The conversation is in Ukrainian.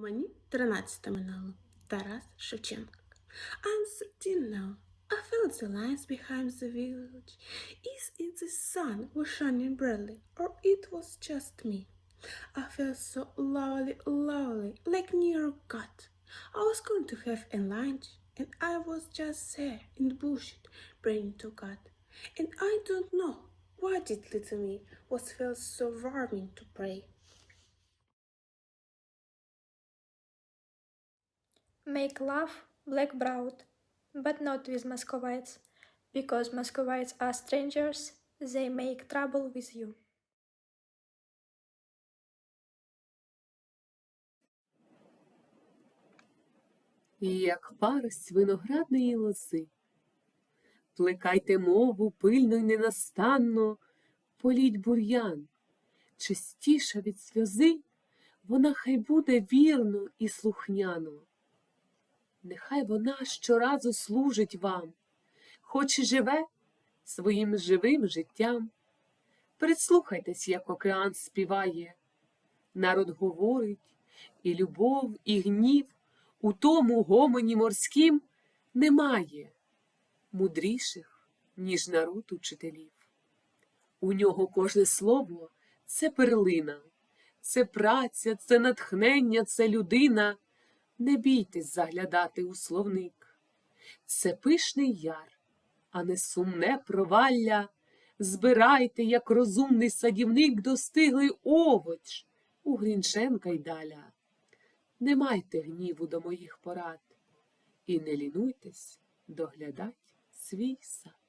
Мені 13 минало. Тарас Шевченко. I'm 13 now. I felt the lines behind the village. Is it the sun was shining brightly, or it was just me? I felt so lovely, lovely, like near God. I was going to have a lunch, and I was just there in the bush, praying to God. And I don't know why did little me was felt so warming to pray. Make love black browed, but not with Muscovites, because Muscovites are strangers, they make trouble with you. як парость виноградної лози. Плекайте мову пильно й ненастанно, політь бур'ян, чистіша від сльози, вона хай буде вірно і слухняно. Нехай вона щоразу служить вам, хоч і живе своїм живим життям. Прислухайтесь, як океан співає, народ говорить, і любов, і гнів у тому гомоні морськім немає мудріших, ніж народ учителів. У нього кожне слово це перлина, це праця, це натхнення, це людина. Не бійтесь заглядати у словник. Це пишний яр, а не сумне провалля. Збирайте, як розумний садівник, достиглий овоч у Грінченка й даля. Не майте гніву до моїх порад і не лінуйтесь доглядать свій сад.